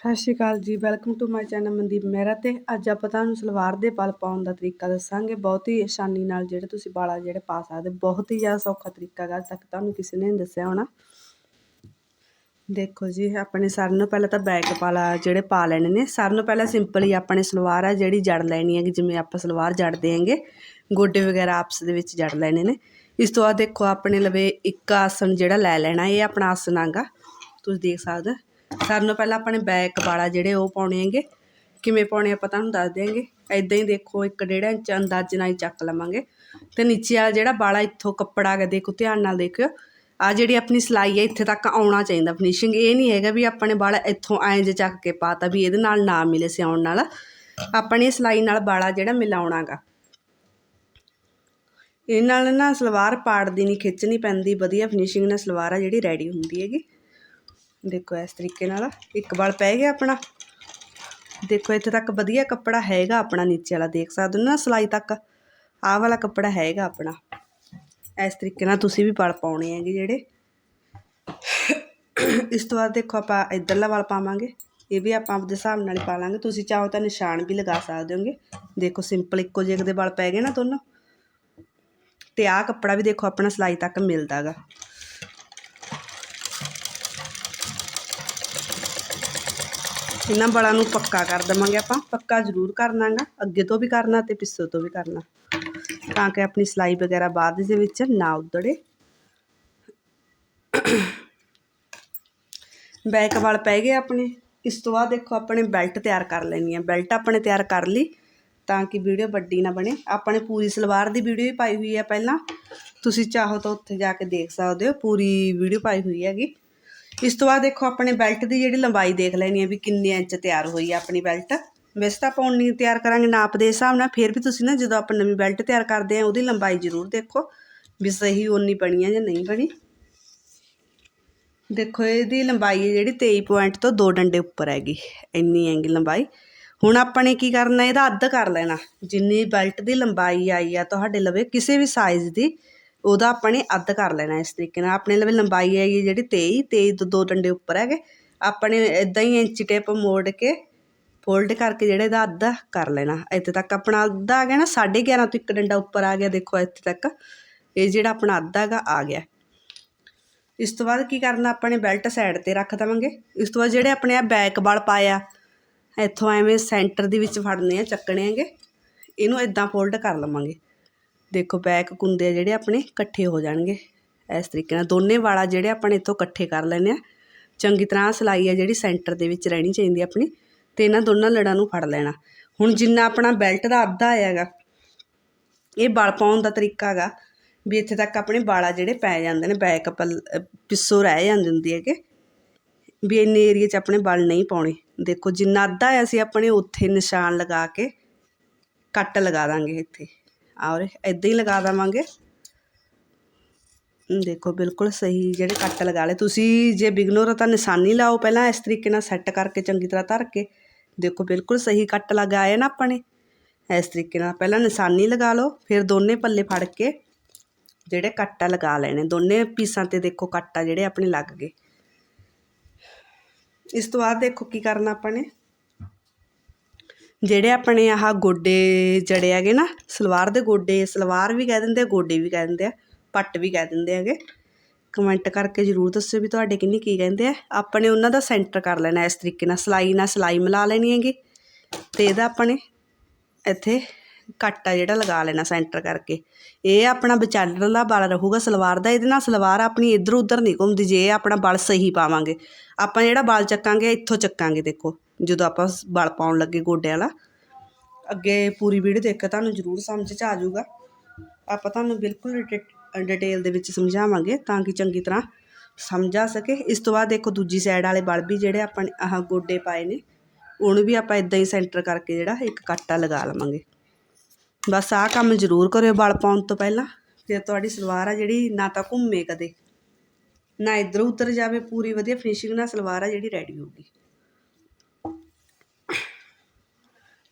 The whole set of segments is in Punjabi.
ਸਤਿ ਸ਼੍ਰੀ ਅਕਾਲ ਜੀ welcome to my channel Mandeep Mehra ਤੇ ਅੱਜ ਆਪਾਂ ਤੁਹਾਨੂੰ ਸਲਵਾਰ ਦੇ ਬਲ ਪਾਉਣ ਦਾ ਤਰੀਕਾ ਦੱਸਾਂਗੇ। ਬਹੁਤ ਹੀ ਆਸਾਨੀ ਨਾਲ ਜਿਹੜੇ ਤੁਸੀਂ ਵਾਲਾ ਜਿਹੜੇ ਪਾ ਸਕਦੇ, ਬਹੁਤ ਹੀ ਜ਼ਿਆਦਾ ਸੌਖਾ ਤਰੀਕਾ ਗਾ, ਅੱਜ ਤੱਕ ਤੁਹਾਨੂੰ ਕਿਸੇ ਨੇ ਨਹੀਂ ਦੱਸਿਆ ਹੋਣਾ। ਦੇਖੋ ਜੀ, ਆਪਣੇ ਸਾਰਿਆਂ ਨੂੰ ਪਹਿਲਾਂ ਤਾਂ ਬੈਕ ਪਾਲਾ ਜਿਹੜੇ ਪਾ ਲੈਣੇ ਨੇ। ਸਾਰਿਆਂ ਨੂੰ ਪਹਿਲਾਂ ਸਿੰਪਲ ਹੀ ਆਪਣੇ ਸਲਵਾਰ ਆ ਜਿਹੜੀ ਜੜ ਲੈਣੀ ਹੈ ਜਿਵੇਂ ਆਪਾਂ ਸਲਵਾਰ ਜੜਦੇ ਆਂਗੇ ਗੋਡੇ ਵਗੈਰਾ ਆਪਸ ਦੇ ਵਿੱਚ ਜੜ ਲੈਣੇ ਨੇ। ਇਸ ਤੋਂ ਬਾਅਦ ਦੇਖੋ ਆਪਣੇ ਲਵੇ ਇੱਕ ਆਸਣ ਜਿਹੜਾ ਲੈ ਲੈਣਾ, ਇਹ ਆਪਣਾ ਆਸਣ ਆਗਾ ਤੁਸੀਂ ਦੇਖ ਸਕਦੇ ਸਾਰਿਆਂ ਨੂੰ ਪਹਿਲਾਂ ਆਪਣੇ ਬੈਕ ਵਾਲਾ ਜਿਹੜੇ ਉਹ ਪਾਉਣੇ ਹੈਗੇ। ਕਿਵੇਂ ਪਾਉਣੇ ਆਪਾਂ ਤੁਹਾਨੂੰ ਦੱਸ ਦਿਆਂਗੇ। ਐਦਾਂ ਹੀ ਦੇਖੋ, ਇੱਕ ਡੇਢ ਇੰਚ ਅੰਦਾਜ਼ੇ ਨਾਲ ਹੀ ਚੱਕ ਲਵਾਂਗੇ। ਤੇ ਨੀਚੇ ਵਾਲਾ ਜਿਹੜਾ ਵਾਲਾ ਇੱਥੋਂ ਕੱਪੜਾ ਹੈਗਾ ਦੇਖੋ ਧਿਆਨ ਨਾਲ ਦੇਖਿਓ। ਆ ਜਿਹੜੀ ਆਪਣੀ ਸਲਾਈ ਹੈ ਇੱਥੇ ਤੱਕ ਆਉਣਾ ਚਾਹੀਦਾ। ਫਿਨਿਸ਼ਿੰਗ ਇਹ ਨਹੀਂ ਹੈਗਾ ਵੀ ਆਪਣੇ ਵਾਲਾ ਇੱਥੋਂ ਐਂ ਜੇ ਚੱਕ ਕੇ ਪਾਤਾ ਵੀ ਇਹਦੇ ਨਾਲ ਨਾ ਮਿਲੇ ਸਿਆਉਣ ਨਾਲ। ਆਪਣੀ ਸਲਾਈ ਨਾਲ ਵਾਲਾ ਜਿਹੜਾ ਮਿਲਾਉਣਾਗਾ। ਇਹ ਨਾਲ ਨਾ ਸਲਵਾਰ ਪਾੜ ਦੀ ਨਹੀਂ, ਖਿੱਚਣੀ ਪੈਂਦੀ, ਵਧੀਆ ਫਿਨਿਸ਼ਿੰਗ ਨਾਲ ਸਲਵਾਰ ਆ ਜਿਹੜੀ ਰੈਡੀ ਹੁੰਦੀ ਹੈਗੀ। ਦੇਖੋ, ਇਸ ਤਰੀਕੇ ਨਾਲ ਇੱਕ ਵਾਲ ਪੈ ਗਿਆ ਆਪਣਾ। ਦੇਖੋ, ਇੱਥੇ ਤੱਕ ਵਧੀਆ ਕੱਪੜਾ ਹੈਗਾ ਆਪਣਾ ਨੀਚੇ ਵਾਲਾ, ਦੇਖ ਸਕਦੇ ਹੋ ਨਾ, ਸਲਾਈ ਤੱਕ। ਆਹ ਵਾਲਾ ਕੱਪੜਾ ਹੈਗਾ ਆਪਣਾ। ਇਸ ਤਰੀਕੇ ਨਾਲ ਤੁਸੀਂ ਵੀ ਵਲ ਪਾਉਣੇ ਹੈਗੇ ਜਿਹੜੇ। ਇਸ ਤੋਂ ਬਾਅਦ ਦੇਖੋ, ਆਪਾਂ ਇਧਰਲਾ ਵਾਲ ਪਾਵਾਂਗੇ। ਇਹ ਵੀ ਆਪਾਂ ਆਪਦੇ ਹਿਸਾਬ ਨਾਲ ਪਾ ਲਾਂਗੇ। ਤੁਸੀਂ ਚਾਹੋ ਤਾਂ ਨਿਸ਼ਾਨ ਵੀ ਲਗਾ ਸਕਦੇ ਹੋਗੇ। ਦੇਖੋ, ਸਿੰਪਲ ਇੱਕੋ ਜਿਹੇ ਦੇ ਵਾਲ ਪੈ ਗਏ ਨਾ ਦੋਨੋਂ। ਤੇ ਆਹ ਕੱਪੜਾ ਵੀ ਦੇਖੋ, ਆਪਣਾ ਸਲਾਈ ਤੱਕ ਮਿਲਦਾਗਾ। ਇਹਨਾਂ ਬਲਾਂ ਨੂੰ ਪੱਕਾ ਕਰ ਦਵਾਂਗੇ ਆਪਾਂ। ਪੱਕਾ ਜ਼ਰੂਰ ਕਰਨਾਗਾ ਅੱਗੇ ਤੋਂ ਵੀ ਕਰਨਾ ਤੇ ਪਿੱਛੇ ਤੋਂ ਵੀ ਕਰਨਾ। ਤਾਂ ਕਿ ਆਪਣੀ ਸਲਾਈ ਵਗੈਰਾ ਬਾਅਦ ਦੇ ਵਿੱਚ ਨਾ ਉਧੜੇ। ਬੈਕ ਵਾਲ ਪੈ ਗਏ ਆਪਣੇ। ਇਸ ਤੋਂ ਬਾਅਦ ਦੇਖੋ ਆਪਣੇ ਬੈਲਟ ਤਿਆਰ ਕਰ ਲੈਣੀ ਹੈ ਬੈਲਟ ਆਪਣੇ ਤਿਆਰ ਕਰ ਲਈ ਤਾਂ ਕਿ ਵੀਡੀਓ ਵੱਡੀ ਨਾ ਬਣੇ। ਆਪਣੇ ਪੂਰੀ ਸਲਵਾਰ ਦੀ ਵੀਡੀਓ ਵੀ ਪਾਈ ਹੋਈ ਹੈ ਪਹਿਲਾਂ। ਤੁਸੀਂ ਚਾਹੋ ਤਾਂ ਉੱਥੇ ਜਾ ਕੇ ਦੇਖ ਸਕਦੇ ਹੋ। ਪੂਰੀ ਵੀਡੀਓ ਪਾਈ ਹੋਈ ਹੈਗੀ। ਇਸ ਤੋਂ ਬਾਅਦ ਦੇਖੋ ਆਪਣੇ ਬੈਲਟ ਦੀ ਜਿਹੜੀ ਲੰਬਾਈ ਦੇਖ ਲੈਣੀ ਹੈ ਵੀ ਕਿੰਨੇ ਇੰਚ ਤਿਆਰ ਹੋਈ ਹੈ ਆਪਣੀ ਬੈਲਟ ਵੈਸੇ ਤਾਂ ਆਪਾਂ ਉਨੀ ਤਿਆਰ ਕਰਾਂਗੇ ਨਾਪ ਦੇ ਹਿਸਾਬ ਨਾਲ, ਫਿਰ ਵੀ ਤੁਸੀਂ ਨਾ ਜਦੋਂ ਆਪਾਂ ਨਵੀਂ ਬੈਲਟ ਤਿਆਰ ਕਰਦੇ ਆ ਉਹਦੀ ਲੰਬਾਈ ਜ਼ਰੂਰ ਦੇਖੋ ਵੀ ਸਹੀ ਉਨੀ ਬਣੀ ਹੈ ਜਾਂ ਨਹੀਂ ਬਣੀ। ਦੇਖੋ, ਇਹਦੀ ਲੰਬਾਈ ਹੈ ਜਿਹੜੀ 23 ਪੁਆਇੰਟ ਤੋਂ ਦੋ ਡੰਡੇ ਉੱਪਰ ਹੈਗੀ, ਇੰਨੀ ਹੈਗੀ ਲੰਬਾਈ। ਹੁਣ ਆਪਾਂ ਨੇ ਕੀ ਕਰਨਾ, ਇਹਦਾ ਅੱਧ ਕਰ ਲੈਣਾ। ਜਿੰਨੀ ਬੈਲਟ ਦੀ ਲੰਬਾਈ ਆਈ ਆ ਤੁਹਾਡੇ ਲਵੇ, ਕਿਸੇ ਵੀ ਸਾਈਜ਼ ਦੀ ਉਹਦਾ ਆਪਾਂ ਨੇ ਅੱਧ ਕਰ ਲੈਣਾ ਇਸ ਤਰੀਕੇ ਨਾਲ। ਆਪਣੇ ਲਵੇ ਲੰਬਾਈ ਹੈਗੀ ਜਿਹੜੀ ਤੇਈ ਤੇਈ ਤੋਂ ਦੋ ਡੰਡੇ ਉੱਪਰ ਹੈਗੇ। ਆਪਣੇ ਇੱਦਾਂ ਹੀ ਇੰਚ ਟੇਪ ਮੋੜ ਕੇ ਫੋਲਡ ਕਰਕੇ ਜਿਹੜਾ ਇਹਦਾ ਅੱਧਾ ਕਰ ਲੈਣਾ। ਇੱਥੇ ਤੱਕ ਆਪਣਾ ਅੱਧਾ ਆ ਗਿਆ ਨਾ 11.5 ਤੋਂ ਇੱਕ ਡੰਡਾ ਉੱਪਰ ਆ ਗਿਆ। ਦੇਖੋ ਇੱਥੇ ਤੱਕ ਇਹ ਜਿਹੜਾ ਆਪਣਾ ਅੱਧਾ ਹੈਗਾ ਆ ਗਿਆ। ਇਸ ਤੋਂ ਬਾਅਦ ਕੀ ਕਰਨਾ, ਆਪਾਂ ਨੇ ਬੈਲਟ ਸਾਈਡ ਤੇ ਰੱਖ ਦਵਾਂਗੇ। ਇਸ ਤੋਂ ਬਾਅਦ ਜਿਹੜੇ ਆਪਣੇ ਆ ਬੈਕ ਵਾਲ ਪਾਇਆ ਇੱਥੋਂ ਐਵੇਂ ਸੈਂਟਰ ਦੇ ਵਿੱਚ ਫੜਨੇ ਆ, ਚੱਕਣੇ ਆਂਗੇ ਇਹਨੂੰ ਇਦਾਂ ਫੋਲਡ ਕਰ ਲਵਾਂਗੇ। ਦੇਖੋ ਬੈਕ ਕੁੰਦੇ ਆ ਜਿਹੜੇ ਆਪਣੇ ਇਕੱਠੇ ਹੋ ਜਾਣਗੇ। ਇਸ ਤਰੀਕੇ ਨਾਲ ਦੋਨੇ ਵਾਲਾ ਜਿਹੜੇ ਆਪਣੇ ਇੱਥੋਂ ਇਕੱਠੇ ਕਰ ਲੈਣੇ ਆ ਚੰਗੀ ਤਰ੍ਹਾਂ ਸਲਾਈ ਆ ਜਿਹੜੀ ਸੈਂਟਰ ਦੇ ਵਿੱਚ ਰਹਿਣੀ ਚਾਹੀਦੀ ਆਪਣੀ ਤੇ ਇਹਨਾਂ ਦੋਨਾਂ ਲੜਾਂ ਨੂੰ ਫੜ ਲੈਣਾ। ਹੁਣ ਜਿੰਨਾ ਆਪਣਾ ਬੈਲਟ ਦਾ ਅੱਧਾ ਆਇਆਗਾ ਇਹ ਬਲ ਪਾਉਣ ਦਾ ਤਰੀਕਾ ਹੈਗਾ ਵੀ ਇੱਥੇ ਤੱਕ ਆਪਣੇ ਵਾਲਾ ਜਿਹੜੇ ਪੈ ਜਾਂਦੇ ਨੇ, ਬੈਕ ਪਿੱਛੋਂ ਰਹਿ ਜਾਂਦੇ ਹੁੰਦੀ ਹੈ ਕਿ ਵੀ ਇੰਨੇ ਏਰੀਆ 'ਚ ਆਪਣੇ ਬਲ ਨਹੀਂ ਪਾਉਣੇ। ਦੇਖੋ ਜਿੰਨਾ ਅੱਧਾ ਆ ਅਸੀਂ ਆਪਣੇ ਉੱਥੇ ਨਿਸ਼ਾਨ ਲਗਾ ਕੇ ਕੱਟ ਲਗਾ ਦਾਂਗੇ ਇੱਥੇ। ਔਰ ਇਦਾਂ ਹੀ ਲਗਾ ਦੇਵਾਂਗੇ। ਦੇਖੋ, ਬਿਲਕੁਲ ਸਹੀ ਜਿਹੜੇ ਕੱਟ ਲਗਾ ਲਏ। ਤੁਸੀਂ ਜੇ ਬਿਗਨਰ ਹੋ ਤਾਂ ਨਿਸ਼ਾਨੀ ਲਾਓ ਪਹਿਲਾਂ, ਇਸ ਤਰੀਕੇ ਨਾਲ ਸੈੱਟ ਕਰਕੇ ਚੰਗੀ ਤਰ੍ਹਾਂ ਧਰ ਕੇ। ਦੇਖੋ, ਬਿਲਕੁਲ ਸਹੀ ਕੱਟ ਲਗਾਏ ਨਾ ਆਪਾਂ ਨੇ ਇਸ ਤਰੀਕੇ ਨਾਲ ਪਹਿਲਾਂ ਨਿਸ਼ਾਨੀ ਲਗਾ ਲਓ, ਫਿਰ ਦੋਨੇ ਪੱਲੇ ਫੜ ਕੇ ਜਿਹੜੇ ਕੱਟਾ ਲਗਾ ਲੈਣੇ ਦੋਨੇ ਪੀਸਾਂ ਤੇ ਦੇਖੋ ਕੱਟਾ ਜਿਹੜੇ ਆਪਣੇ ਲੱਗ ਗਏ। ਇਸ ਤੋਂ ਬਾਅਦ ਦੇਖੋ ਕੀ ਕਰਨਾ ਆਪਾਂ ਨੇ। ਜਿਹੜੇ ਆਪਣੇ ਆਹ ਗੋਡੇ ਜੜੇ ਹੈਗੇ ਨਾ, ਸਲਵਾਰ ਦੇ ਗੋਡੇ, ਸਲਵਾਰ ਵੀ ਕਹਿ ਦਿੰਦੇ ਆ, ਗੋਡੇ ਵੀ ਕਹਿ ਦਿੰਦੇ ਆ, ਪੱਟ ਵੀ ਕਹਿ ਦਿੰਦੇ ਹੈਗੇ। ਕਮੈਂਟ ਕਰਕੇ ਜ਼ਰੂਰ ਦੱਸਿਓ ਵੀ ਤੁਹਾਡੇ ਕਿੰਨੀ ਕੀ ਕਹਿੰਦੇ ਆ। ਆਪਣੇ ਉਹਨਾਂ ਦਾ ਸੈਂਟਰ ਕਰ ਲੈਣਾ ਇਸ ਤਰੀਕੇ ਨਾਲ, ਸਲਾਈ ਨਾਲ ਸਲਾਈ ਮਿਲਾ ਲੈਣੀ ਹੈਗੀ। ਤੇ ਇਹਦਾ ਆਪਣੇ ਇੱਥੇ ਕੱਟ ਆ ਜਿਹੜਾ ਲਗਾ ਲੈਣਾ ਸੈਂਟਰ ਕਰਕੇ। ਇਹ ਆਪਣਾ ਵਿਚਾਲੜਾ ਬਲ ਰਹੂਗਾ, ਸਲਵਾਰ ਦਾ ਇਹਦੇ ਨਾਲ ਸਲਵਾਰ ਆਪਣੀ ਇੱਧਰ ਉੱਧਰ ਨਹੀਂ ਘੁੰਮਦੀ, ਜੇ ਆਪਣਾ ਬਲ ਸਹੀ ਪਾਵਾਂਗੇ। ਆਪਾਂ ਜਿਹੜਾ ਬਲ ਚੱਕਾਂਗੇ, ਇੱਥੋਂ ਚੱਕਾਂਗੇ ਦੇਖੋ, ਜਦੋਂ ਆਪਾਂ ਬਲ ਪਾਉਣ ਲੱਗੇ ਗੋਡਿਆਂ ਵਾਲਾ। ਅੱਗੇ ਪੂਰੀ ਵੀਡੀਓ ਦੇਖ ਕੇ ਤੁਹਾਨੂੰ ਜ਼ਰੂਰ ਸਮਝ 'ਚ ਆ ਜਾਊਗਾ। ਆਪਾਂ ਤੁਹਾਨੂੰ ਬਿਲਕੁਲ ਡਿਟੇਲ ਦੇ ਵਿੱਚ ਸਮਝਾਵਾਂਗੇ ਤਾਂ ਕਿ ਚੰਗੀ ਤਰ੍ਹਾਂ ਸਮਝ ਆ ਸਕੇ। ਇਸ ਤੋਂ ਬਾਅਦ ਦੇਖੋ, ਦੂਜੀ ਸਾਈਡ ਵਾਲੇ ਬਲ ਵੀ ਜਿਹੜੇ ਆਪਾਂ ਨੇ, ਆਹ ਗੋਡੇ ਪਾਏ ਨੇ, ਉਹਨੂੰ ਵੀ ਆਪਾਂ ਇਦਾਂ ਹੀ ਸੈਂਟਰ ਕਰਕੇ ਜਿਹੜਾ ਇੱਕ ਕਾਟਾ ਲਗਾ ਲਵਾਂਗੇ। ਬਸ ਆਹ ਕੰਮ ਜ਼ਰੂਰ ਕਰਿਓ ਬਲ ਪਾਉਣ ਤੋਂ ਪਹਿਲਾਂ ਫਿਰ ਤੁਹਾਡੀ ਸਲਵਾਰ ਆ ਜਿਹੜੀ ਨਾ ਤਾਂ ਘੁੰਮੇ ਕਦੇ, ਨਾ ਇਧਰ ਉਧਰ ਜਾਵੇ, ਪੂਰੀ ਵਧੀਆ ਫਿਨਿਸ਼ਿੰਗ ਨਾਲ ਸਲਵਾਰ ਆ ਜਿਹੜੀ ਰੈਡੀ ਹੋਊਗੀ।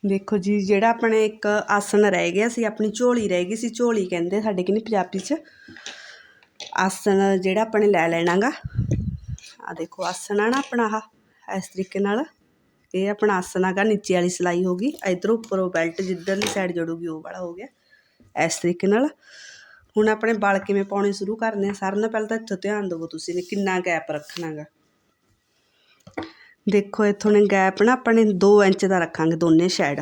ਦੇਖੋ ਜੀ, ਜਿਹੜਾ ਆਪਣੇ ਇੱਕ ਆਸਨ ਰਹਿ ਗਿਆ ਸੀ, ਆਪਣੀ ਝੋਲੀ ਰਹਿ ਗਈ ਸੀ, ਝੋਲੀ ਕਹਿੰਦੇ ਸਾਡੇ ਕਿਨੇ ਪੰਜਾਬੀ 'ਚ ਆਸਨ ਜਿਹੜਾ ਆਪਣੇ ਲੈ ਲੈਣਾਗਾ। ਆ ਦੇਖੋ ਆਸਨ ਆ ਨਾ ਆਪਣਾ ਆਹ, ਇਸ ਤਰੀਕੇ ਨਾਲ। ਇਹ ਆਪਣਾ ਆਸਨ ਹੈਗਾ, ਨੀਚੇ ਵਾਲੀ ਸਿਲਾਈ ਹੋ ਗਈ। ਇਧਰੋਂ ਉੱਪਰੋਂ ਬੈਲਟ ਜਿੱਧਰਲੀ ਸਾਈਡ ਜੜੂਗੀ, ਉਹ ਵਾਲਾ ਹੋ ਗਿਆ। ਇਸ ਤਰੀਕੇ ਨਾਲ ਹੁਣ ਆਪਣੇ ਵਾਲ ਕਿਵੇਂ ਪਾਉਣੇ ਸ਼ੁਰੂ ਕਰਨੇ ਆ? ਸਾਰਿਆਂ ਨਾਲ ਪਹਿਲਾਂ ਤਾਂ ਇੱਥੋਂ ਧਿਆਨ ਦਿਵੋ ਤੁਸੀਂ ਨੇ ਕਿੰਨਾ ਗੈਪ ਰੱਖਣਾਗਾ। ਦੇਖੋ, ਇੱਥੋਂ ਨੇ ਗੈਪ ਨਾ ਆਪਣੇ 2 ਇੰਚ ਦਾ ਰੱਖਾਂਗੇ ਦੋਨੇ ਸਾਈਡ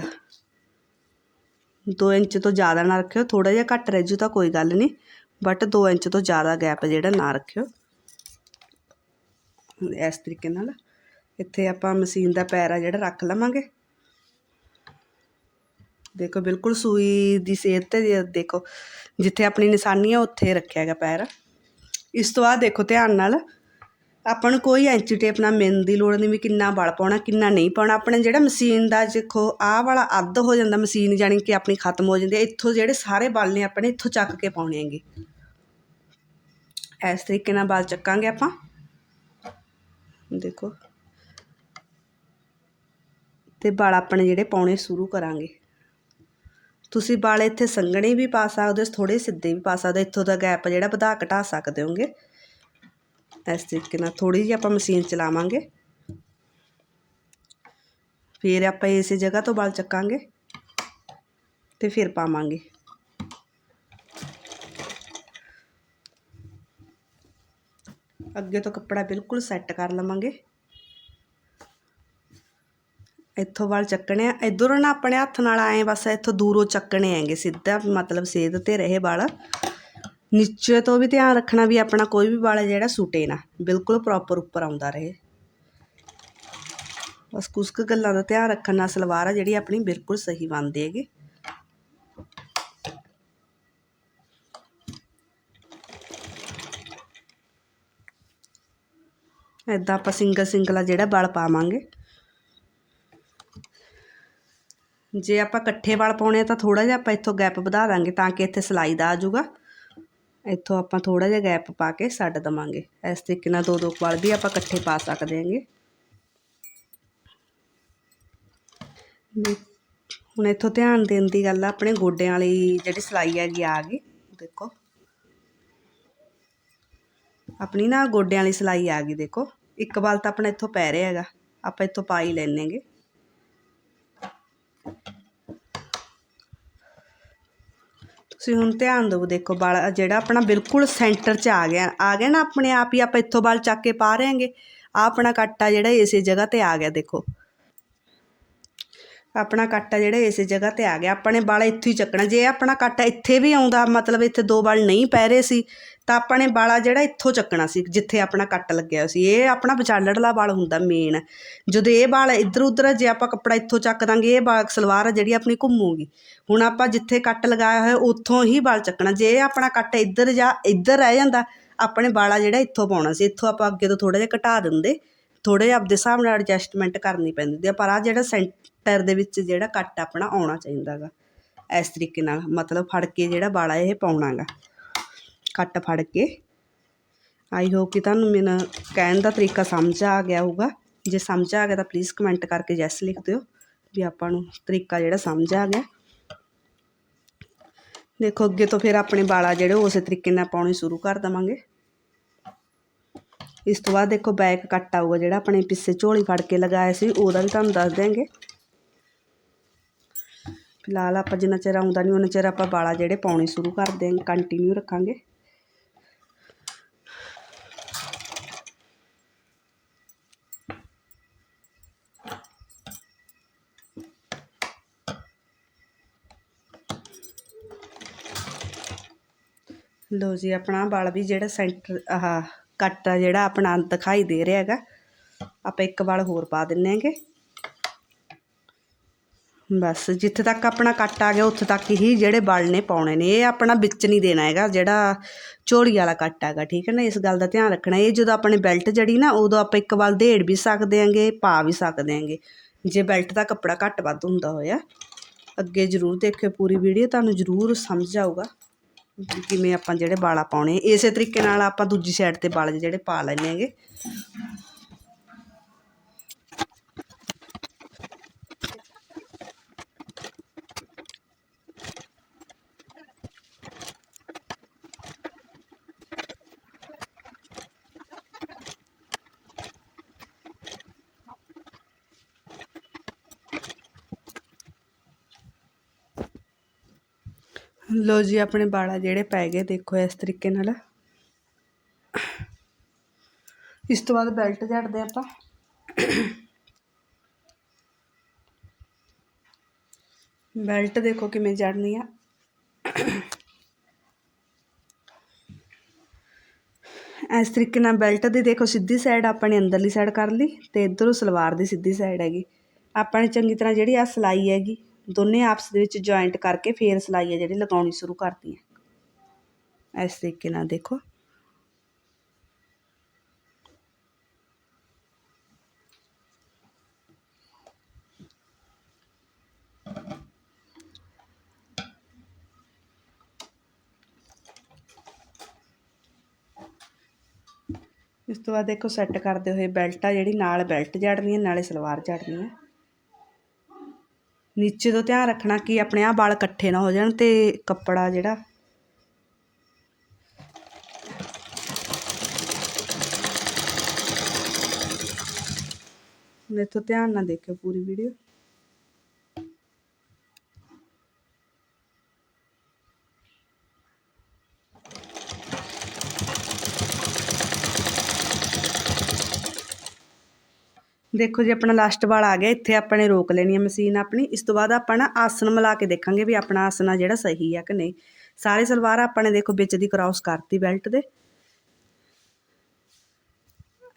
2 ਇੰਚ ਤੋਂ ਜ਼ਿਆਦਾ ਨਾ ਰੱਖਿਓ ਥੋੜਾ ਜਿਹਾ ਘੱਟ ਰਹਿ ਜੂ ਤਾਂ ਕੋਈ ਗੱਲ ਨਹੀਂ ਬਟ 2 ਇੰਚ ਤੋਂ ਜ਼ਿਆਦਾ ਗੈਪ ਜਿਹੜਾ ਨਾ ਰੱਖਿਓ। ਇਸ ਤਰੀਕੇ ਨਾਲ ਇੱਥੇ ਆਪਾਂ ਮਸ਼ੀਨ ਦਾ ਪੈਰ ਆ ਜਿਹੜਾ ਰੱਖ ਲਵਾਂਗੇ। ਦੇਖੋ, ਬਿਲਕੁਲ ਸੂਈ ਦੀ ਸੇਧ ਤੇ ਦੇਖੋ, ਜਿੱਥੇ ਆਪਣੀ ਨਿਸ਼ਾਨੀ ਹੈ ਉੱਥੇ ਰੱਖਿਆ ਹੈਗਾ ਪੈਰ। ਇਸ ਤੋਂ ਬਾਅਦ ਦੇਖੋ, ਧਿਆਨ ਨਾਲ ਆਪਾਂ ਨੂੰ ਕੋਈ ਐਂਚੀ ਟੇਪ ਨਾਲ ਮਿਲਣ ਦੀ ਲੋੜ ਨਹੀਂ ਵੀ ਕਿੰਨਾ ਬਲ ਪਾਉਣਾ, ਕਿੰਨਾ ਨਹੀਂ ਪਾਉਣਾ। ਆਪਣੇ ਜਿਹੜਾ ਮਸ਼ੀਨ ਦਾ ਦੇਖੋ, ਆਹ ਵਾਲਾ ਅੱਧ ਹੋ ਜਾਂਦਾ ਮਸ਼ੀਨ ਜਾਣੀ ਕਿ ਆਪਣੀ ਖਤਮ ਹੋ ਜਾਂਦੀ ਹੈ। ਇੱਥੋਂ ਜਿਹੜੇ ਸਾਰੇ ਬਲ ਨੇ ਆਪਣੇ, ਇੱਥੋਂ ਚੱਕ ਕੇ ਪਾਉਣੇ ਹੈਗੇ। ਇਸ ਤਰੀਕੇ ਨਾਲ ਬਲ ਚੱਕਾਂਗੇ ਆਪਾਂ। ਦੇਖੋ ਤੇ ਵਾਲ ਆਪਣੇ ਜਿਹੜੇ ਪਾਉਣੇ ਸ਼ੁਰੂ ਕਰਾਂਗੇ। ਤੁਸੀਂ ਵਾਲ ਇੱਥੇ ਸੰਘਣੇ ਵੀ ਪਾ ਸਕਦੇ ਹੋ ਥੋੜੇ ਸਿੱਧੇ ਵੀ ਪਾ ਸਕਦੇ ਇੱਥੋਂ ਦਾ ਗੈਪ ਜਿਹੜਾ ਵਧਾ ਘਟਾ ਸਕਦੇ ਹੋਗੇ। ਇਸ ਤਰੀਕੇ ਨਾਲ ਥੋੜੀ ਜਿਹੀ ਆਪਾਂ ਮਸ਼ੀਨ ਚਲਾਵਾਂਗੇ। ਫਿਰ ਆਪਾਂ ਇਸੇ ਜਗ੍ਹਾ ਤੋਂ ਵਾਲ ਚੱਕਾਂਗੇ ਤੇ ਫਿਰ ਪਾਵਾਂਗੇ। ਅੱਗੇ ਤੋਂ ਕੱਪੜਾ ਬਿਲਕੁਲ ਸੈੱਟ ਕਰ ਲਵਾਂਗੇ। ਇੱਥੋਂ ਵਾਲ ਚੱਕਣੇ ਆ। ਇਧਰੋਂ ਨਾ ਆਪਣੇ ਹੱਥ ਨਾਲ ਆਏ ਬਸ ਇੱਥੋਂ ਦੂਰੋਂ ਚੱਕਣੇ ਹੈਗੇ, ਸਿੱਧਾ ਮਤਲਬ ਸੇਧ ਤੇ ਰਹੇ ਵਾਲ। ਨੀਚੇ ਤੋਂ ਵੀ ਧਿਆਨ ਰੱਖਣਾ ਵੀ ਆਪਣਾ ਕੋਈ ਵੀ ਵਾਲ ਜਿਹੜਾ ਸੁਟੇ ਨਾ, ਬਿਲਕੁਲ ਪ੍ਰੋਪਰ ਉੱਪਰ ਆਉਂਦਾ ਰਹੇ। ਬਸ ਕੁਝ ਕੁ ਗੱਲਾਂ ਦਾ ਧਿਆਨ ਰੱਖਣ ਨਾਲ ਸਲਵਾਰ ਆ ਜਿਹੜੀ ਆਪਣੀ ਬਿਲਕੁਲ ਸਹੀ ਬਣਦੀ ਹੈਗੀ। ਇਦਾਂ ਆਪਾਂ ਸਿੰਗਲ ਸਿੰਗਲ ਆ ਜਿਹੜਾ ਵਲ ਪਾਵਾਂਗੇ। ਜੇ ਆਪਾਂ ਇਕੱਠੇ ਵਾਲ ਪਾਉਣੇ ਆ ਤਾਂ ਥੋੜਾ ਜਿਹਾ ਆਪਾਂ ਇੱਥੋਂ ਗੈਪ ਵਧਾ ਦਾਂਗੇ ਤਾਂ ਕਿ ਇੱਥੇ ਸਿਲਾਈ ਦਾ ਆ ਜਾਊਗਾ। ਇੱਥੋਂ ਆਪਾਂ ਥੋੜਾ ਜਿਹਾ ਗੈਪ ਪਾ ਕੇ ਛੱਡ ਦਵਾਂਗੇ। ਇਸ ਤਰੀਕੇ ਨਾਲ ਦੋ ਦੋ ਵਾਲ ਵੀ ਆਪਾਂ ਇਕੱਠੇ ਪਾ ਸਕਦੇ ਹਾਂਗੇ। ਹੁਣ ਇੱਥੋਂ ਧਿਆਨ ਦੇਣ ਦੀ ਗੱਲ ਆ, ਆਪਣੇ ਗੋਡਿਆਂ ਵਾਲੀ ਜਿਹੜੀ ਸਿਲਾਈ ਹੈਗੀ ਆ ਗਈ, ਦੇਖੋ। ਆਪਣੀ ਨਾ ਗੋਡਿਆਂ ਵਾਲੀ ਸਿਲਾਈ ਆ ਗਈ, ਦੇਖੋ। ਇੱਕ ਬਲ ਤਾਂ ਆਪਣਾ ਇੱਥੋਂ ਪੈ ਰਿਹਾ ਹੈਗਾ, ਆਪਾਂ ਇੱਥੋਂ ਪਾ ਹੀ ਲੈਣੇਗੇ ਤੁਸੀਂ ਹੁਣ ਧਿਆਨ ਦਿਓ, ਦੇਖੋ ਵਾਲ ਜਿਹੜਾ ਆਪਣਾ ਬਿਲਕੁਲ ਸੈਂਟਰ 'ਚ ਆ ਗਿਆ ਆ ਗਿਆ ਨਾ ਆਪਣੇ ਆਪ ਹੀ, ਆਪਾਂ ਇੱਥੋਂ ਵਾਲ ਚੱਕ ਕੇ ਪਾ ਰਹੇ ਰਹੇਗੇ ਆਹ ਆਪਣਾ ਕੱਟ ਆ ਜਿਹੜਾ ਇਸੇ ਜਗ੍ਹਾ ਤੇ ਆ ਗਿਆ, ਦੇਖੋ। ਆਪਣਾ ਕੱਟ ਆ ਜਿਹੜਾ ਇਸੇ ਜਗ੍ਹਾ ਤੇ ਆ ਗਿਆ। ਆਪਾਂ ਨੇ ਵਾਲ ਇੱਥੇ ਹੀ ਚੱਕਣਾ। ਜੇ ਆਪਣਾ ਕੱਟ ਇੱਥੇ ਵੀ ਆਉਂਦਾ, ਮਤਲਬ ਇੱਥੇ ਦੋ ਵਾਲ ਨਹੀਂ ਪੈ ਰਹੇ ਸੀ, ਤਾਂ ਆਪਾਂ ਨੇ ਵਾਲਾ ਜਿਹੜਾ ਇੱਥੋਂ ਚੱਕਣਾ ਸੀ, ਜਿੱਥੇ ਆਪਣਾ ਕੱਟ ਲੱਗਿਆ ਸੀ। ਇਹ ਆਪਣਾ ਵਿਚਾਲੜਲਾ ਵਾਲ ਹੁੰਦਾ ਮੇਨ ਜਦੋਂ ਇਹ ਵਾਲ ਇੱਧਰ ਉੱਧਰ ਜੇ ਆਪਾਂ ਕੱਪੜਾ ਇੱਥੋਂ ਚੱਕ ਦਾਂਗੇ, ਇਹ ਬਾਗ ਸਲਵਾਰ ਜਿਹੜੀ ਆਪਣੀ ਘੁੰਮੂਗੀ। ਹੁਣ ਆਪਾਂ ਜਿੱਥੇ ਕੱਟ ਲਗਾਇਆ ਹੋਇਆ, ਉੱਥੋਂ ਹੀ ਵਾਲ ਚੱਕਣਾ। ਜੇ ਆਪਣਾ ਕੱਟ ਇੱਧਰ ਜਾਂ ਇੱਧਰ ਰਹਿ ਜਾਂਦਾ ਆਪਣੇ ਵਾਲਾ ਜਿਹੜਾ ਇੱਥੋਂ ਪਾਉਣਾ ਸੀ। ਇੱਥੋਂ ਆਪਾਂ ਅੱਗੇ ਤੋਂ ਥੋੜਾ ਜਿਹਾ ਘਟਾ ਦਿੰਦੇ। ਥੋੜੇ ਜਿਹਾ ਆਪਦੇ ਹਿਸਾਬ ਨਾਲ ਐਡਜਸਟਮੈਂਟ ਕਰਨੀ ਪੈਂਦੀ ਆ, ਪਰ ਆਹ ਜਿਹੜਾ ਸੈਂਟਰ ਦੇ ਵਿੱਚ ਜਿਹੜਾ ਕੱਟ ਆਪਣਾ ਆਉਣਾ ਚਾਹੀਦਾ ਗਾ, ਇਸ ਤਰੀਕੇ ਨਾਲ, ਮਤਲਬ ਫੜ ਕੇ ਜਿਹੜਾ ਵਾਲਾ ਇਹ ਪਾਉਣਾ ਗਾ, ਕੱਟ ਫੜ ਕੇ। ਆਈ ਹੋਪ ਕਿ ਤੁਹਾਨੂੰ ਮੇਰਾ ਕਹਿਣ ਦਾ ਤਰੀਕਾ ਸਮਝ ਆ ਗਿਆ ਹੋਊਗਾ। ਜੇ ਸਮਝ ਆ ਗਿਆ ਤਾਂ ਪਲੀਜ਼ ਕਮੈਂਟ ਕਰਕੇ ਜੈਸ ਲਿਖ ਦਿਓ, ਵੀ ਆਪਾਂ ਨੂੰ ਤਰੀਕਾ ਜਿਹੜਾ ਸਮਝ ਆ ਗਿਆ। ਦੇਖੋ, ਅੱਗੇ ਤੋਂ ਫਿਰ ਆਪਣੇ ਵਾਲਾ ਜਿਹੜੇ ਉਸੇ ਤਰੀਕੇ ਨਾਲ ਪਾਉਣੇ ਸ਼ੁਰੂ ਕਰ ਦਵਾਂਗੇ। ਇਸ ਤੋਂ ਬਾਅਦ ਦੇਖੋ ਬੈਕ ਕੱਟ ਆਊਗਾ ਜਿਹੜਾ ਆਪਣੇ ਪਿੱਛੇ ਝੋਲੀ ਫੜ ਕੇ ਲਗਾਇਆ ਸੀ, ਉਹਦਾ ਵੀ ਤੁਹਾਨੂੰ ਦੱਸ ਦਿਆਂਗੇ। ਫਿਲਹਾਲ ਆਪਾਂ ਜਿੰਨਾ ਚਿਰ ਆਉਂਦਾ ਨਹੀਂ ਉਹਨਾਂ ਚਿਰ ਆਪਾਂ ਵਾਲਾ ਜਿਹੜੇ ਪਾਉਣੇ ਸ਼ੁਰੂ ਕਰ ਦੇਂਗੇ ਕੰਟੀਨਿਊ ਰੱਖਾਂਗੇ। ਲੋ ਜੀ, ਆਪਣਾ ਵਾਲ ਵੀ ਜਿਹੜਾ ਸੈਂਟਰ ਆਹ ਕੱਟ ਆ ਜਿਹੜਾ ਆਪਣਾ ਦਿਖਾਈ ਦੇ ਰਿਹਾ ਹੈਗਾ, ਆਪਾਂ ਇੱਕ ਵਾਲ ਹੋਰ ਪਾ ਦਿੰਨੇ ਆਂਗੇ ਬਸ, ਜਿੱਥੇ ਤੱਕ ਆਪਣਾ ਕੱਟ ਆ ਗਿਆ, ਉੱਥੇ ਤੱਕ ਹੀ ਜਿਹੜੇ ਵਾਲ ਨੇ ਪਾਉਣੇ ਨੇ। ਇਹ ਆਪਣਾ ਵਿੱਚ ਨਹੀਂ ਦੇਣਾ ਹੈਗਾ, ਜਿਹੜਾ ਝੋਲੀ ਵਾਲਾ ਕੱਟ ਹੈਗਾ, ਠੀਕ ਹੈ ਨਾ? ਇਸ ਗੱਲ ਦਾ ਧਿਆਨ ਰੱਖਣਾ। ਇਹ ਜਦੋਂ ਆਪਣੇ ਬੈਲਟ ਜੜੀ ਨਾ, ਉਦੋਂ ਆਪਾਂ ਇੱਕ ਵਾਲ ਦੇੜ ਵੀ ਸਕਦੇ ਆਂਗੇ ਪਾ ਵੀ ਸਕਦੇ ਆਂਗੇ ਜੇ ਬੈਲਟ ਦਾ ਕੱਪੜਾ ਘੱਟ ਵੱਧ ਹੁੰਦਾ ਹੋਇਆ, ਅੱਗੇ ਜ਼ਰੂਰ ਦੇਖਿਓ ਪੂਰੀ ਵੀਡੀਓ, ਤੁਹਾਨੂੰ ਜ਼ਰੂਰ ਸਮਝ ਆਊਗਾ। ਕਿਵੇਂ ਆਪਾਂ ਜਿਹੜੇ ਵਾਲਾ ਪਾਉਣੇ, ਇਸੇ ਤਰੀਕੇ ਨਾਲ ਆਪਾਂ ਦੂਜੀ ਸਾਈਡ ਤੇ ਵਾਲ ਜਿਹੜੇ ਪਾ ਲੈਣੇ ਹੈਗੇ। ਲੋ ਜੀ, ਆਪਣੇ ਵਾਲ ਜਿਹੜੇ ਪੈ ਗਏ, ਦੇਖੋ ਇਸ ਤਰੀਕੇ ਨਾਲ। ਇਸ ਤੋਂ ਬਾਅਦ ਬੈਲਟ ਜੜਦੇ ਆਪਾਂ। ਬੈਲਟ ਦੇਖੋ ਕਿਵੇਂ ਜੜਨੀ ਆ। ਇਸ ਤਰੀਕੇ ਨਾਲ ਬੈਲਟ ਦੀ ਦੇਖੋ, ਸਿੱਧੀ ਸਾਈਡ ਆਪਾਂ ਨੇ ਅੰਦਰਲੀ ਸਾਈਡ ਕਰ ਲਈ ਤੇ ਇਧਰੋਂ ਸਲਵਾਰ ਦੀ ਸਿੱਧੀ ਸਾਈਡ ਹੈਗੀ। ਆਪਾਂ ਨੇ ਚੰਗੀ ਤਰ੍ਹਾਂ ਜਿਹੜੀ ਆ ਸਲਾਈ ਹੈਗੀ ਦੋਨੇ ਆਪਸ ਦੇ ਵਿੱਚ ਜੁਆਇੰਟ ਕਰਕੇ ਫੇਰ ਸਲਾਈ ਹੈ ਜਿਹੜੀ ਲਗਾਉਣੀ ਸ਼ੁਰੂ ਕਰਤੀ ਹੈ ਇਸ ਤਰੀਕੇ ਨਾਲ ਦੇਖੋ। ਇਸ ਤੋਂ ਬਾਅਦ ਦੇਖੋ ਸੈੱਟ ਕਰਦੇ ਹੋਏ ਬੈਲਟ ਆ ਜਿਹੜੀ ਨਾਲ ਬੈਲਟ ਜੜਨੀ ਹੈ ਨਾਲੇ ਸਲਵਾਰ ਜੜਨੀ ਹੈ ਨੀਚੇ ਤੋਂ ਧਿਆਨ ਰੱਖਣਾ ਕਿ ਆਪਣੇ ਆ ਵਾਲ ਇਕੱਠੇ ਨਾ ਹੋ ਜਾਣ ਤੇ ਕੱਪੜਾ ਜਿਹੜਾ। ਮੇਰੇ ਤੋਂ ਧਿਆਨ ਨਾਲ ਦੇਖਿਓ ਪੂਰੀ ਵੀਡੀਓ ਦੇਖੋ ਜੀ, ਆਪਣਾ ਲਾਸਟ ਵਾਲ ਆ ਗਿਆ, ਇੱਥੇ ਆਪਾਂ ਨੇ ਰੋਕ ਲੈਣੀ ਹੈ ਮਸ਼ੀਨ ਆਪਣੀ। ਇਸ ਤੋਂ ਬਾਅਦ ਆਪਾਂ ਨਾ ਆਸਨ ਮਿਲਾ ਕੇ ਦੇਖਾਂਗੇ ਵੀ ਆਪਣਾ ਆਸਨ ਆ ਜਿਹੜਾ ਸਹੀ ਆ ਕਿ ਨਹੀਂ। ਸਾਰੇ ਸਲਵਾਰ ਆਪਾਂ ਨੇ ਦੇਖੋ ਵਿੱਚ ਦੀ ਕ੍ਰਾਸ ਕਰਤੀ ਬੈਲਟ ਦੇ।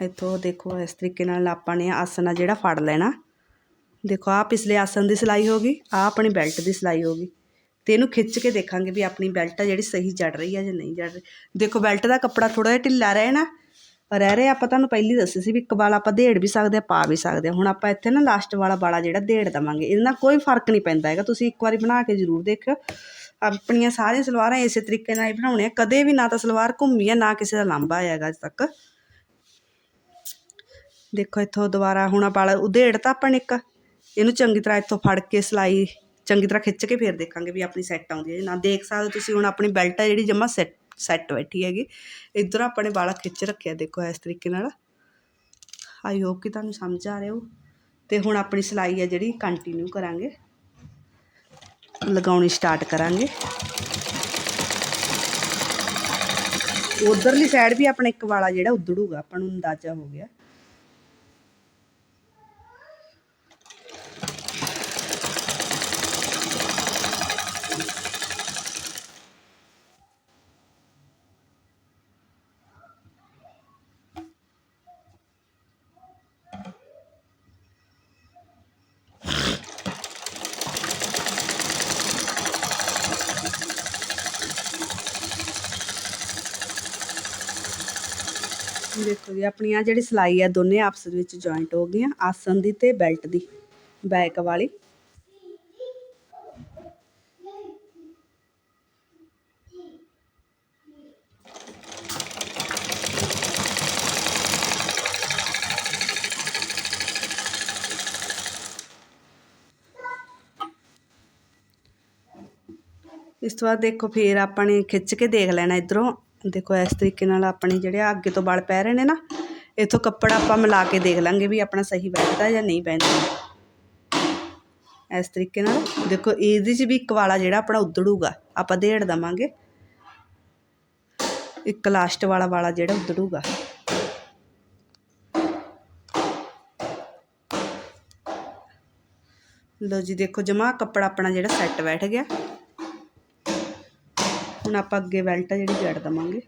ਇੱਥੋਂ ਦੇਖੋ, ਇਸ ਤਰੀਕੇ ਨਾਲ ਆਪਾਂ ਨੇ ਆਸਨ ਆ ਜਿਹੜਾ ਫੜ ਲੈਣਾ। ਦੇਖੋ ਆ ਪਿਛਲੇ ਆਸਨ ਦੀ ਸਿਲਾਈ ਹੋ ਗਈ ਆ ਆਪਣੀ ਬੈਲਟ ਦੀ ਸਿਲਾਈ ਹੋ ਗਈ। ਤੇ ਇਹਨੂੰ ਖਿੱਚ ਕੇ ਦੇਖਾਂਗੇ ਵੀ ਆਪਣੀ ਬੈਲਟ ਆ ਜਿਹੜੀ ਸਹੀ ਜੜ ਰਹੀ ਆ ਜਾਂ ਨਹੀਂ ਜੜ ਰਹੀ। ਦੇਖੋ ਬੈਲਟ ਦਾ ਕੱਪੜਾ ਥੋੜਾ ਜਿਹਾ ਢਿੱਲਾ ਰਹੇ ਨਾ ਰਹਿ ਰਹੇ ਆਪਾਂ ਤੁਹਾਨੂੰ ਪਹਿਲੀ ਦੱਸੀ ਸੀ ਵੀ ਇੱਕ ਵਾਲਾ ਆਪਾਂ ਦੇੜ ਵੀ ਸਕਦੇ ਆ, ਪਾ ਵੀ ਸਕਦੇ ਆ। ਹੁਣ ਆਪਾਂ ਇੱਥੇ ਨਾ ਲਾਸਟ ਵਾਲਾ ਵਾਲਾ ਜਿਹੜਾ ਦੇੜ ਦਵਾਂਗੇ, ਇਹਦੇ ਨਾਲ ਕੋਈ ਫ਼ਰਕ ਨਹੀਂ ਪੈਂਦਾ ਹੈਗਾ। ਤੁਸੀਂ ਇੱਕ ਵਾਰੀ ਬਣਾ ਕੇ ਜ਼ਰੂਰ ਦੇਖਿਓ। ਆਪਣੀਆਂ ਸਾਰੀਆਂ ਸਲਵਾਰਾਂ ਇਸੇ ਤਰੀਕੇ ਨਾਲ ਹੀ ਬਣਾਉਣੇ ਆ ਕਦੇ ਵੀ ਨਾ ਤਾਂ ਸਲਵਾਰ ਘੁੰਮੀ ਆ, ਨਾ ਕਿਸੇ ਦਾ ਲਾਂਭਾ ਹੈਗਾ ਅੱਜ ਤੱਕ। ਦੇਖੋ ਇੱਥੋਂ ਦੁਬਾਰਾ ਹੁਣ ਵਾਲਾ ਉਧੇੜ ਤਾਂ ਆਪਾਂ ਨੇ ਇੱਕ। ਇਹਨੂੰ ਚੰਗੀ ਤਰ੍ਹਾਂ ਇੱਥੋਂ ਫੜ ਕੇ ਸਲਾਈ ਚੰਗੀ ਤਰ੍ਹਾਂ ਖਿੱਚ ਕੇ ਫੇਰ ਦੇਖਾਂਗੇ ਵੀ ਆਪਣੀ ਸੈੱਟ ਆਉਂਦੀ ਹੈ ਨਾ। ਦੇਖ ਸਕਦੇ ਹੋ ਤੁਸੀਂ ਹੁਣ ਆਪਣੀ ਬੈਲਟ ਆ ਜਿਹੜੀ ਜਮਾ ਸੈੱਟ ਸੈੱਟ ਬੈਠੀ ਹੈਗੀ। ਇੱਧਰ ਆਪਣੇ ਵਾਲਾ ਖਿੱਚ ਰੱਖਿਆ ਦੇਖੋ ਇਸ ਤਰੀਕੇ ਨਾਲ। ਆਈ ਹੋਪ ਕਿ ਤੁਹਾਨੂੰ ਸਮਝ ਆ ਰਿਹਾ ਹੋ ਤੇ ਹੁਣ ਆਪਣੀ ਸਿਲਾਈ ਹੈ ਜਿਹੜੀ ਕੰਟੀਨਿਊ ਕਰਾਂਗੇ। ਲਗਾਉਣੀ ਸਟਾਰਟ ਕਰਾਂਗੇ। ਉਧਰਲੀ ਸਾਈਡ ਵੀ ਆਪਣਾ ਇੱਕ ਵਾਲਾ ਜਿਹੜਾ ਉਧੜੂਗਾ, ਆਪਾਂ ਨੂੰ ਅੰਦਾਜ਼ਾ ਹੋ ਗਿਆ ਦੇਖੋ ਜੀ ਆਪਣੀ ਆ ਜਿਹੜੀ ਸਿਲਾਈ ਆ, ਦੋਨੇ ਆਪਸ ਵਿੱਚ ਜੁਆਇੰਟ ਹੋ ਗਈਆਂ ਆਸਨ ਦੀ ਤੇ ਬੈਲਟ ਦੀ ਬੈਕ ਵਾਲੀ। ਇਸ ਤੋਂ ਬਾਅਦ ਦੇਖੋ, ਫੇਰ ਆਪਾਂ ਨੇ ਖਿੱਚ ਕੇ ਦੇਖ ਲੈਣਾ ਇਧਰੋਂ। ਦੇਖੋ, ਇਸ ਤਰੀਕੇ ਨਾਲ ਆਪਣੇ ਜਿਹੜੇ ਆ ਅੱਗੇ ਤੋਂ ਬਲ ਪੈ ਰਹੇ ਨੇ ਨਾ ਇਥੋਂ ਕੱਪੜਾ ਆਪਾਂ ਮਿਲਾ ਕੇ ਦੇਖ ਲਾਂਗੇ ਵੀ ਆਪਣਾ ਸਹੀ ਬੈਠਦਾ ਜਾਂ ਨਹੀਂ ਬੈਠਦਾ। ਇਸ ਤਰੀਕੇ ਨਾਲ ਦੇਖੋ, ਇਹਦੇ 'ਚ ਵੀ ਇੱਕ ਵਾਲਾ ਜਿਹੜਾ ਆਪਣਾ ਉਧੜੂਗਾ, ਆਪਾਂ ਦੇੜ ਦਵਾਂਗੇ। ਇੱਕ ਲਾਸਟ ਵਾਲਾ ਵਾਲਾ ਜਿਹੜਾ ਉਧੜੂਗਾ। ਲੋ ਜੀ, ਦੇਖੋ ਜਮਾ ਕੱਪੜਾ ਆਪਣਾ ਜਿਹੜਾ ਸੈੱਟ ਬੈਠ ਗਿਆ। ਹੁਣ ਆਪਾਂ ਅੱਗੇ ਬੈਲਟ ਆ ਜਿਹੜੀ ਜੜ ਦਵਾਂਗੇ।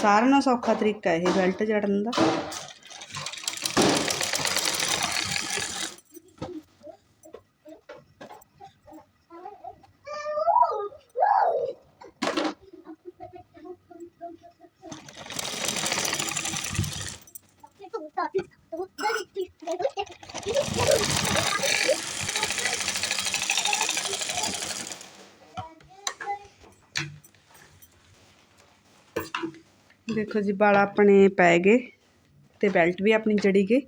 ਸਾਰਿਆਂ ਨਾਲੋਂ ਸੌਖਾ ਤਰੀਕਾ ਇਹ ਬੈਲਟ ਜੜਨ ਦਾ। ਦੇਖੋ ਜੀ, ਵਾਲ ਆਪਣੇ ਪੈ ਗਏ ਤੇ ਬੈਲਟ ਵੀ ਆਪਣੀ ਜੜੀ ਗਈ।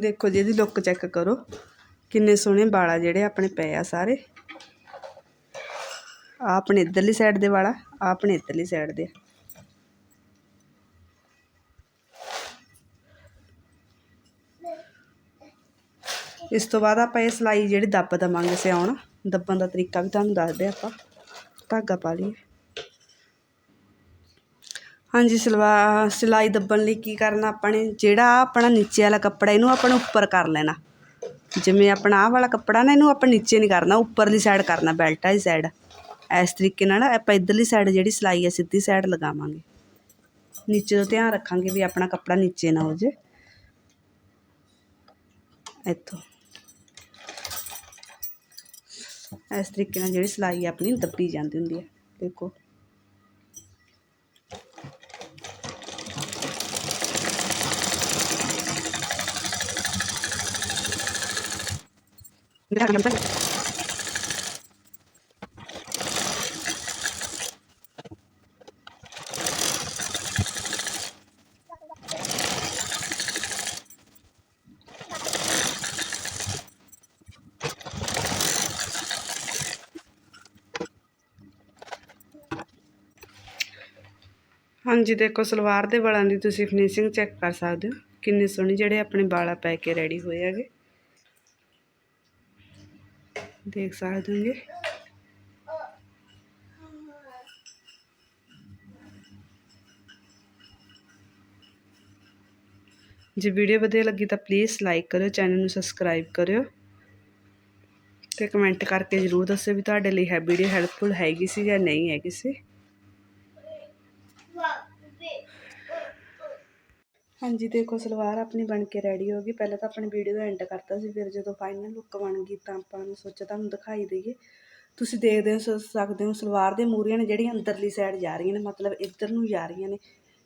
ਦੇਖੋ ਜੀ, ਇਹਦੀ ਲੁੱਕ ਚੈੱਕ ਕਰੋ। ਕਿੰਨੇ ਸੋਹਣੇ ਵਾਲਾ ਜਿਹੜੇ ਆਪਣੇ ਪਏ ਆ ਸਾਰੇ। ਆ ਆਪਣੇ ਇਧਰਲੀ ਸਾਈਡ ਦੇ ਵਾਲਾ ਆ ਆਪਣੇ ਇਧਰਲੀ ਸਾਈਡ ਦੇ। ਇਸ ਤੋਂ ਬਾਅਦ ਆਪਾਂ ਇਹ ਸਿਲਾਈ ਜਿਹੜੀ ਦੱਬ ਦੇਵਾਂਗੇ ਸਿਆਉਣ ਦੱਬਣ ਦਾ ਤਰੀਕਾ ਵੀ ਤੁਹਾਨੂੰ ਦੱਸਦੇ ਆਪਾਂ। ਧਾਗਾ ਪਾ ਲਈਏ। ਹਾਂਜੀ, ਸਲਵਾ, ਸਿਲਾਈ ਦੱਬਣ ਲਈ ਕੀ ਕਰਨਾ ਆਪਾਂ ਨੇ? ਜਿਹੜਾ ਆਪਣਾ ਨੀਚੇ ਵਾਲਾ ਕੱਪੜਾ, ਇਹਨੂੰ ਆਪਾਂ ਨੂੰ ਉੱਪਰ ਕਰ ਲੈਣਾ। ਜਿਵੇਂ ਆਪਣਾ ਆਹ ਵਾਲਾ ਕੱਪੜਾ ਨਾ, ਇਹਨੂੰ ਆਪਾਂ ਨੀਚੇ ਨਹੀਂ ਕਰਨਾ, ਉੱਪਰਲੀ ਸਾਈਡ ਕਰਨਾ ਬੈਲਟ ਵਾਲੀ ਸਾਈਡ ਇਸ ਤਰੀਕੇ ਨਾਲ ਆਪਾਂ ਇੱਧਰਲੀ ਸਾਈਡ ਜਿਹੜੀ ਸਿਲਾਈ ਹੈ ਸਿੱਧੀ ਸਾਈਡ ਲਗਾਵਾਂਗੇ। ਨੀਚੇ ਤੋਂ ਧਿਆਨ ਰੱਖਾਂਗੇ ਵੀ ਆਪਣਾ ਕੱਪੜਾ ਨੀਚੇ ਨਾ ਹੋ ਜੇ ਇੱਥੋਂ। ਇਸ ਤਰੀਕੇ ਨਾਲ ਜਿਹੜੀ ਸਿਲਾਈ ਆਪਣੀ ਦੱਬੀ ਜਾਂਦੀ ਹੁੰਦੀ ਹੈ ਦੇਖੋ। ਹਾਂਜੀ, ਦੇਖੋ, ਸਲਵਾਰ ਦੇ ਵਾਲਾਂ ਦੀ ਤੁਸੀਂ ਫਿਨਿਸ਼ਿੰਗ ਚੈੱਕ ਕਰ ਸਕਦੇ ਹੋ। ਕਿੰਨੇ ਸੋਹਣੇ ਜਿਹੜੇ ਆਪਣੇ ਵਾਲਾ ਪੈ ਕੇ ਰੈਡੀ ਹੋਏ ਹੈਗੇ। ਦੇਖ ਸਕਦੇ ਹੋਗੇ। ਜੇ ਵੀਡੀਓ ਵਧੀਆ ਲੱਗੀ ਤਾਂ ਪਲੀਜ਼ ਲਾਈਕ ਕਰਿਓ ਚੈਨਲ ਨੂੰ ਸਬਸਕ੍ਰਾਈਬ ਕਰਿਓ। ਤੇ ਕਮੈਂਟ ਕਰਕੇ ਜ਼ਰੂਰ ਦੱਸਿਓ ਵੀ ਤੁਹਾਡੇ ਲਈ ਹੈ ਵੀਡੀਓ ਹੈਲਪਫੁਲ ਹੈਗੀ ਸੀ ਜਾਂ ਨਹੀਂ ਹੈਗੀ ਸੀ। ਹਾਂਜੀ, ਦੇਖੋ, ਸਲਵਾਰ ਆਪਣੀ ਬਣ ਕੇ ਰੈਡੀ ਹੋ ਗਈ। ਪਹਿਲਾਂ ਤਾਂ ਆਪਣੀ ਵੀਡੀਓ ਦਾ ਐਂਡ ਕਰਤਾ ਸੀ, ਫਿਰ ਜਦੋਂ ਫਾਈਨਲ ਲੁੱਕ ਬਣ ਗਈ ਤਾਂ ਆਪਾਂ ਨੂੰ ਸੋਚਿਆ ਤੁਹਾਨੂੰ ਦਿਖਾਈ ਦਈਏ। ਤੁਸੀਂ ਦੇਖਦੇ ਹੋ, ਸ- ਸਕਦੇ ਹੋ, ਸਲਵਾਰ ਦੇ ਮੂਰੀਆਂ ਨੇ ਜਿਹੜੀਆਂ ਅੰਦਰਲੀ ਸਾਈਡ ਜਾ ਰਹੀਆਂ ਨੇ, ਮਤਲਬ ਇੱਧਰ ਨੂੰ ਜਾ ਰਹੀਆਂ ਨੇ।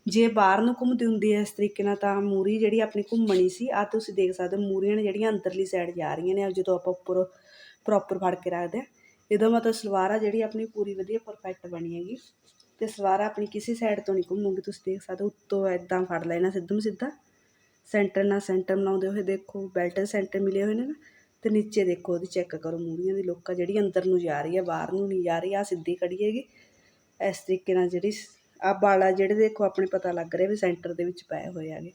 ਜੇ ਬਾਹਰ ਨੂੰ ਘੁੰਮਦੀ ਹੁੰਦੀ ਹੈ ਇਸ ਤਰੀਕੇ ਨਾਲ, ਤਾਂ ਮੂਰੀ ਜਿਹੜੀ ਆਪਣੀ ਘੁੰਮਣੀ ਸੀ ਆ ਤੁਸੀਂ ਦੇਖ ਸਕਦੇ ਹੋ ਮੂਰੀਆਂ ਨੇ ਜਿਹੜੀਆਂ ਅੰਦਰਲੀ ਸਾਈਡ ਜਾ ਰਹੀਆਂ ਨੇ ਜਦੋਂ ਆਪਾਂ ਉੱਪਰ ਪ੍ਰੋਪਰ ਫੜ ਕੇ ਰੱਖਦੇ ਆ ਇਹਦਾ ਮਤਲਬ ਸਲਵਾਰ ਆ ਜਿਹੜੀ ਆਪਣੀ ਪੂਰੀ ਵਧੀਆ ਪਰਫੈਕਟ ਬਣੀ ਹੈਗੀ। ਤੇ ਸਲਵਾਰ ਆਪਣੀ ਕਿਸੇ ਸਾਈਡ ਤੋਂ ਨਹੀਂ ਘੁੰਮੂਗੀ, ਤੁਸੀਂ ਦੇਖ ਸਕਦੇ ਹੋ, ਉੱਤੋਂ ਐਦਾਂ ਫੜ ਲੈਣਾ ਸਿੱਧਮ ਸਿੱਧਾ ਸੈਂਟਰ ਨਾਲ ਸੈਂਟਰ ਬਣਾਉਂਦੇ ਹੋਏ ਦੇਖੋ ਬੈਲਟ ਦੇ ਸੈਂਟਰ ਮਿਲੇ ਹੋਏ ਨੇ ਨਾ, ਤੇ ਨੀਚੇ ਦੇਖੋ ਉਹਦੀ ਚੈੱਕ ਕਰੋ ਮੂਰੀਆਂ ਦੀ ਲੁੱਕ ਆ ਜਿਹੜੀ ਅੰਦਰ ਨੂੰ ਜਾ ਰਹੀ ਹੈ ਬਾਹਰ ਨੂੰ ਨਹੀਂ ਜਾ ਰਹੀ ਆ ਸਿੱਧੀ ਖੜੀ ਹੈਗੀ। ਇਸ ਤਰੀਕੇ ਨਾਲ ਜਿਹੜੀ ਆ ਬਾਲਾ ਜਿਹੜੇ ਦੇਖੋ, ਆਪਣੇ ਪਤਾ ਲੱਗ ਰਿਹਾ ਵੀ ਸੈਂਟਰ ਦੇ ਵਿੱਚ ਪਏ ਹੋਏ ਆਗੇ